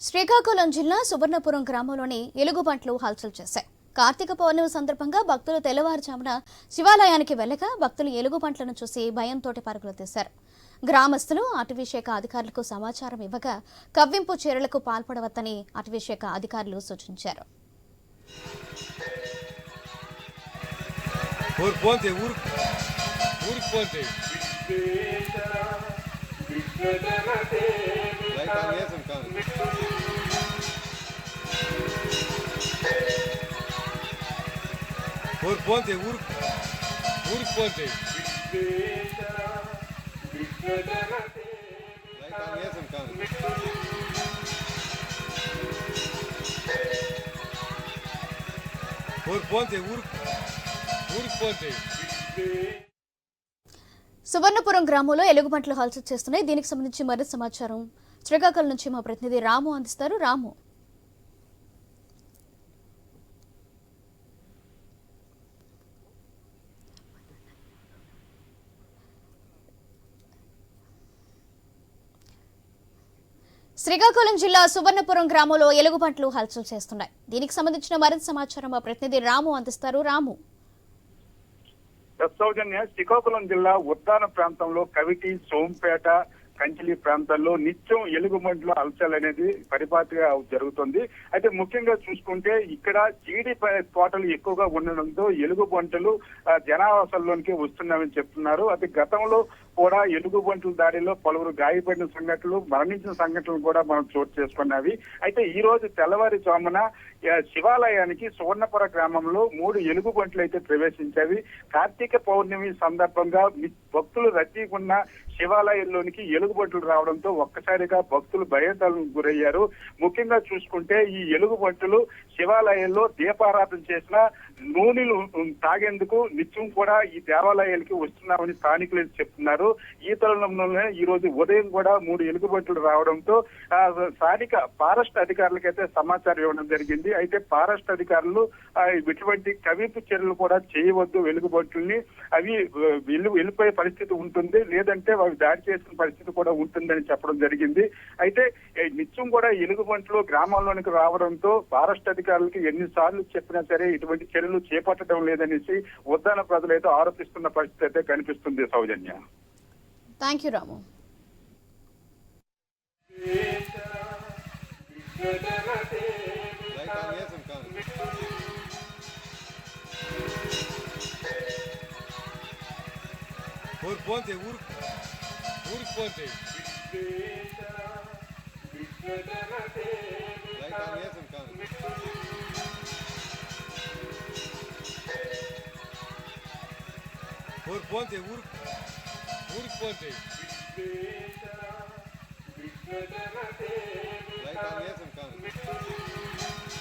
శ్రీకాకుళం జిల్లా సువర్ణపురం గ్రామంలోని ఎలుగుబంట్లు హల్చల్ చేశాయి. కార్తీక పౌర్ణమి సందర్భంగా భక్తులు తెల్లవారుజామున శివాలయానికి వెళ్ళగా భక్తులు ఎలుగుబంట్లను చూసి భయంతో పరుగులు తీశారు గ్రామస్తులు అటవీశాఖ అధికారులకు సమాచారం ఇవ్వగా కవ్వింపు చర్యలకు పాల్పడవద్దని అటవీశాఖ అధికారులు సూచించారు. ఊరికి ఊరు పోతే ఊరు ఊరికి పోతే పోతే ఊరికి పోతే సువర్ణపురం గ్రామంలో ఎలుగుబంట్లు హల్చల్ చేస్తున్నాయి. దీనికి సంబంధించి మరింత సమాచారం. శ్రీకాకుళం నుంచి మా ప్రతినిధి రాము అందిస్తారు. రాము. శ్రీకాకుళం జిల్లా సువర్ణపురం గ్రామంలో ఎలుగుబంట్లు హల్చల్ చేస్తున్నాయి. దీనికి సంబంధించిన మరింత సమాచారం మా ప్రతినిధి రాము అందిస్తారు. రాము. సౌజన్య శ్రీకాకుళం జిల్లా ఉద్దాన ప్రాంతంలో కవిటి సోంపేట కంచిలి ప్రాంతాల్లో నిత్యం ఎలుగుబంట్ల అలచల్ అనేది పరిపాటిగా జరుగుతుంది. అయితే ముఖ్యంగా చూసుకుంటే ఇక్కడ జీడి తోటలు ఎక్కువగా ఉండడంతో ఎలుగుబంటలు ఆ, జనావాసాల్లోనికి వస్తున్నాయని చెప్తున్నారు. అయితే గతంలో కూడా ఎలుగుబంటుల దాడిలో పలువురు గాయపడిన సంఘటనలు మరణించిన సంఘటనలు కూడా మనం చోటు చేసుకున్నవి. అయితే ఈ రోజు తెల్లవారుజామున శివాలయానికి సువర్ణపుర గ్రామంలో మూడు ఎలుగుబంట్లు అయితే ప్రవేశించేవి కార్తీక పౌర్ణమి సందర్భంగా భక్తులు రద్దీకున్న ఉన్న శివాలయంలోనికి ఎలుగుబంట్లు రావడంతో ఒక్కసారిగా భక్తులు భయతాలకు గురయ్యారు. ముఖ్యంగా చూసుకుంటే ఈ ఎలుగుబంటులు శివాలయంలో దీపారాధన చేసిన నూనెలు తాగేందుకు నిత్యం కూడా ఈ దేవాలయాలకి వస్తున్నామని స్థానికులు చెప్తున్నారు. ఈ తరుణంలోనే ఈ రోజు ఉదయం కూడా మూడు ఎలుగుబంట్లు రావడంతో స్థానిక ఫారెస్ట్ అధికారులకైతే సమాచారం ఇవ్వడం జరిగింది. అయితే ఫారెస్ట్ అధికారులు ఇటువంటి కవింపు చర్యలు కూడా చేయవద్దు వెలుగుబంట్లని. అవి ఆ, వెళ్ళిపోయే పరిస్థితి ఉంటుంది. లేదంటే అవి దాడి చేసిన పరిస్థితి కూడా ఉంటుందని చెప్పడం జరిగింది. అయితే నిత్యం కూడా ఎలుగుబంట్లు గ్రామాల్లోనికి రావడంతో ఫారెస్ట్ అధికారులకి ఎన్నిసార్లు చెప్పినా సరే ఇటువంటి చర్యలు చేపట్టడం లేదనేసి ఉద్దాన ప్రజలు అయితే ఆరోపిస్తున్న పరిస్థితి అయితే కనిపిస్తుంది సౌజన్య. థ్యాంక్ యూ రాము ఊరికి పోతే ఆన్ చేసాం కాదు ఊరికి ఊరికి ఊరికి పోతే లైట్ ఆన్ చేసాం కాదు